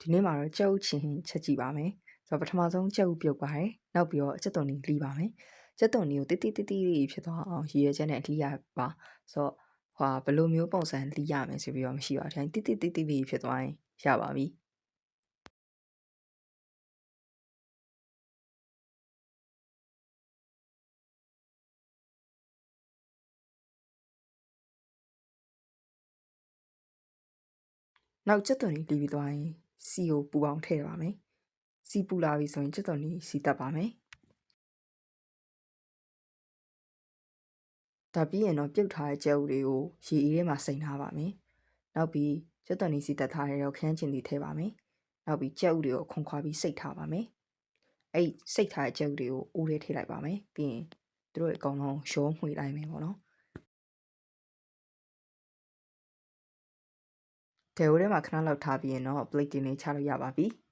ဒီနေ့မှာတော့ကြက်ဥချင်းချက်ကြည့်ပါမယ်ဆိုတော့ပထမဆုံးကြက်ဥပြုတ်ပါတယ်နောက်ပြီးတော့ကြက်သွန်နီလီးပါမယ်ကြက်သွန်နီကိုတိတိတိတိလေးဖြစ်သွားအောင်ရည်ရွယ်ချက်နဲ့လီးရပါဆိုတော့ဟွာဘယ်လိုမျိုးပုံစံလီးရမယ်ဆိုပြီးတော့မရှိပါဘူးတိုင်းတိတိတိတိလေးဖြစ်သွားရင်ရပါပြီနောက်ကြက်သွန်နီလီးပြီးသွားရင် စီကိုပူအောင်ထည့်ပါမယ်စီပူလာပြီဆိုရင်ကြက်သွန်နီစီတက်ပါမယ်ဒါပြီးရင်တော့ပြုတ်ထားတဲ့ကြက်ဥတွေကိုရေအေးထဲမှာစိမ်ထားပါမယ်နောက်ပြီးကြက်သွန်နီစီတက်ထားတဲ့တော့ခန်းချင်တီထည့်ပါမယ်နောက်ပြီးကြက်ဥတွေကိုခွန်ခွာပြီးစိတ်ထားပါမယ်အဲ့စိတ်ထားတဲ့ကြက်ဥတွေကိုအိုးထဲထည့်လိုက်ပါမယ်ပြီးရင်သူတို့အကောင်လုံးရောမှွေလိုက်မယ်ပေါ့နော် ဒဲဝထဲမှာခဏလောက်ထားပြီးရင်တော့ plate တင်လေးချလို့ရပါပြီ။